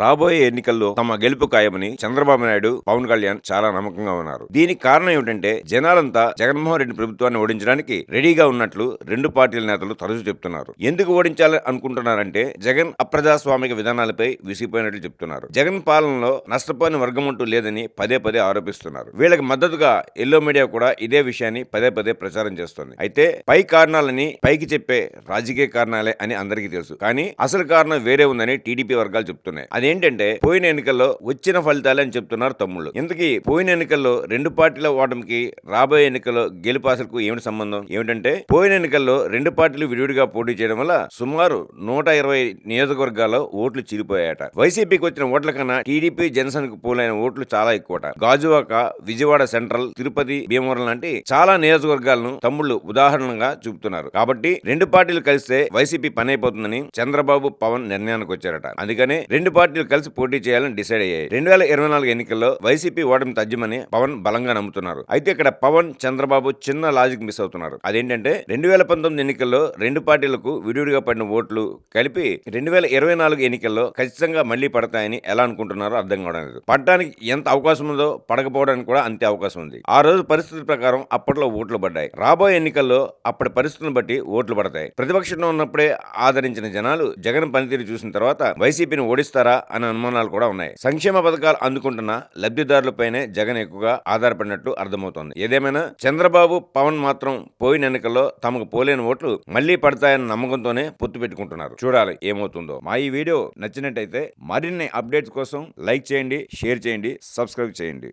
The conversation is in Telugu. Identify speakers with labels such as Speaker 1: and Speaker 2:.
Speaker 1: రాబోయే ఎన్నికల్లో తమ గెలుపు ఖాయమని చంద్రబాబు నాయుడు పవన్ కళ్యాణ్ చాలా నమ్మకంగా ఉన్నారు. దీనికి కారణం ఏమిటంటే జనాలంతా జగన్మోహన్ రెడ్డి ప్రభుత్వాన్ని ఓడించడానికి రెడీగా ఉన్నట్లు రెండు పార్టీల నేతలు తరచూ చెప్తున్నారు. ఎందుకు ఓడించాలని అనుకుంటున్నారంటే జగన్ అప్రజాస్వామిక విధానాలపై విసిగిపోయినట్లు చెప్తున్నారు. జగన్ పాలనలో నష్టపోయిన వర్గం అంటూ లేదని పదే పదే ఆరోపిస్తున్నారు. వీళ్ళకి మద్దతుగా ఎల్లో మీడియా కూడా ఇదే విషయాన్ని పదే పదే ప్రచారం చేస్తోంది. అయితే పై కారణాలని పైకి చెప్పే రాజకీయ కారణాలే అని అందరికీ తెలుసు. కానీ అసలు కారణం వేరే ఉందని టీడీపీ వర్గాలు చెప్తున్నాయి. అదేంటంటే పోయిన ఎన్నికల్లో వచ్చిన ఫలితాలు అని చెప్తున్నారు తమ్ముళ్ళు. ఇంతకీ పోయిన ఎన్నికల్లో రెండు పార్టీల ఓటమికి రాబోయే ఎన్నికల్లో గెలుపు ఏమిటి సంబంధం? ఏమిటంటే పోయిన ఎన్నికల్లో రెండు పార్టీలు విడివిడిగా పోటీ చేయడం వల్ల సుమారు నూట ఇరవై నియోజకవర్గాల్లో ఓట్లు చిరిపోయాయట. వైసీపీకి వచ్చిన ఓట్ల కన్నా టీడీపీ జనసేనకు పోలైన ఓట్లు చాలా ఎక్కువట. గాజువాక విజయవాడ సెంట్రల్ తిరుపతి భీమవరం లాంటి చాలా నియోజకవర్గాలను తమ్ముళ్ళు ఉదాహరణగా చూపుతున్నారు. కాబట్టి రెండు పార్టీలు కలిస్తే వైసీపీ పని అయిపోతుందని చంద్రబాబు పవన్ నిర్ణయానికి వచ్చారట. అందుకనే రెండు పార్టీ పార్టీలు కలిసి పోటీ చేయాలని డిసైడ్ అయ్యాయి. రెండు వేల ఇరవై నాలుగు ఎన్నికల్లో వైసీపీ ఓటమి తథ్యమని పవన్ బలంగా నమ్ముతున్నారు. అయితే ఇక్కడ పవన్ చంద్రబాబు చిన్న లాజిక్ మిస్ అవుతున్నారు. అదేంటంటే రెండు వేల పంతొమ్మిది ఎన్నికల్లో రెండు పార్టీలకు విడివిడిగా పడిన ఓట్లు కలిపి రెండు వేల ఇరవై నాలుగు ఎన్నికల్లో ఖచ్చితంగా మళ్ళీ పడతాయని ఎలా అనుకుంటున్నారో అర్థం కావడం లేదు. పడటానికి ఎంత అవకాశం ఉందో పడకపోవడానికి కూడా అంతే అవకాశం ఉంది. ఆ రోజు పరిస్థితుల ప్రకారం అప్పట్లో ఓట్లు పడ్డాయి. రాబోయే ఎన్నికల్లో అప్పటి పరిస్థితులను బట్టి ఓట్లు పడతాయి. ప్రతిపక్షంలో ఉన్నప్పుడే ఆదరించిన జనాలు జగన్ పనితీరు చూసిన తర్వాత వైసీపీని ఓడిస్తారా? అనే అనుమానాలు కూడా ఉన్నాయి. సంక్షేమ పథకాలు అందుకుంటున్న లబ్ధిదారులపైనే జగన్ ఎక్కువగా ఆధారపడినట్లు అర్థమవుతోంది. ఏదేమైనా చంద్రబాబు పవన్ మాత్రం పోయిన ఎన్నికల్లో తమకు పోలేని ఓట్లు మళ్ళీ పడతాయన్న నమ్మకంతోనే పొత్తు పెట్టుకుంటున్నారు. చూడాలి ఏమవుతుందో. మా ఈ వీడియో నచ్చినట్టయితే మరిన్ని అప్డేట్స్ కోసం లైక్ చేయండి షేర్ చేయండి సబ్స్క్రైబ్ చేయండి.